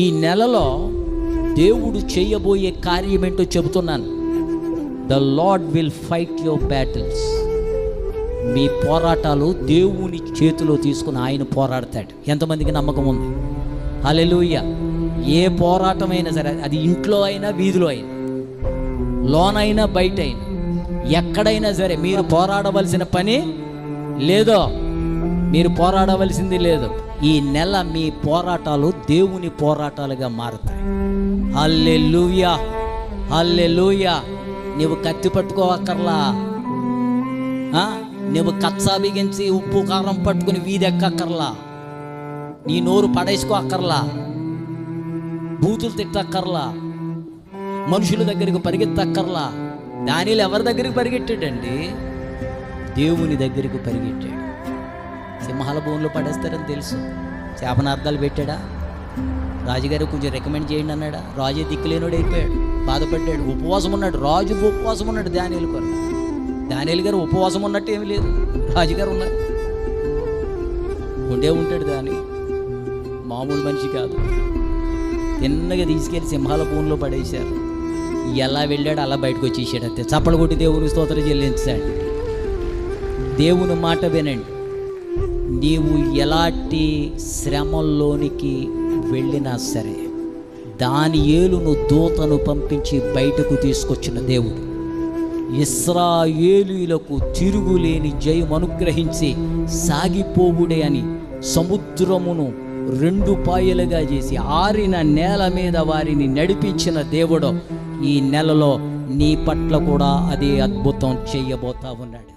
ఈ నెలలో దేవుడు చేయబోయే కార్యం ఏంటో చెబుతున్నాను. The lord will fight your battles మీ పోరాటాలు దేవుని చేతిలో తీసుకుని ఆయన పోరాడతాడు. ఎంతమందికి నమ్మకం ఉంది? అలెలుయ్య ఏ పోరాటమైనా సరే అది ఇంట్లో అయినా వీధిలో అయినా లోనైనా బయట అయినా ఎక్కడైనా సరే మీరు పోరాడవలసిన పని లేదో మీరు పోరాడవలసింది లేదు ఈ నెల మీ పోరాటాలు దేవుని పోరాటాలుగా మారుతాయి. హల్లెలూయా! హల్లెలూయా! నువ్వు కత్తి పట్టుకోవక్కర్లా? ఆ? నువ్వు కచ్చా బిగించి ఉప్పు కారం పట్టుకుని వీధెక్కక్కర్లా నీ నోరు పడేసుకో అక్కర్లా బూతులు తిట్టక్కర్లా? మనుషుల దగ్గరికి పరిగెత్తక్కర్లా? దానిలో ఎవరి దగ్గరికి పరిగెట్టాడండి? దేవుని దగ్గరికి పరిగెట్టాడు. సింహాల భూమిలో పడేస్తారని తెలుసు. శాపనార్థాలు పెట్టాడా? రాజుగారు కొంచెం రికమెండ్ చేయండి అన్నాడా? రాజు దిక్కులేనోడు అయిపోయాడు. బాధపడ్డాడు. ఉపవాసం ఉన్నాడు. రాజు ఉపవాసం ఉన్నాడు దానియలు కొరకు. దానియలు గారు ఉపవాసం ఉన్నట్టు ఏమీ లేదు. రాజుగారు ఉన్నారు. ఉండే ఉంటాడు దాని మామూలు మనిషి కాదు. తిన్నగా తీసుకెళ్ళి సింహాల భూమిలో పడేశారు. ఎలా వెళ్ళాడు అలా బయటకు వచ్చేసాడు అంతే. చప్పలు కొట్టి దేవుని స్తోత్రం చెల్లించాడు. దేవుని మాట వినండి. నీవు ఎలాంటి శ్రమల్లోనికి వెళ్ళినా సరే దాని ఏలును దూతను పంపించి బయటకు తీసుకొచ్చిన దేవుడు ఇస్రాయేలీలకు తిరుగులేని జయం అనుగ్రహించి సాగిపోవుడే అని సముద్రమును రెండు పాయలుగా చేసి ఆరిన నేల మీద వారిని నడిపించిన దేవుడు ఈ నెలలో నీ పట్ల కూడా అదే అద్భుతం చేయబోతా ఉన్నాడు.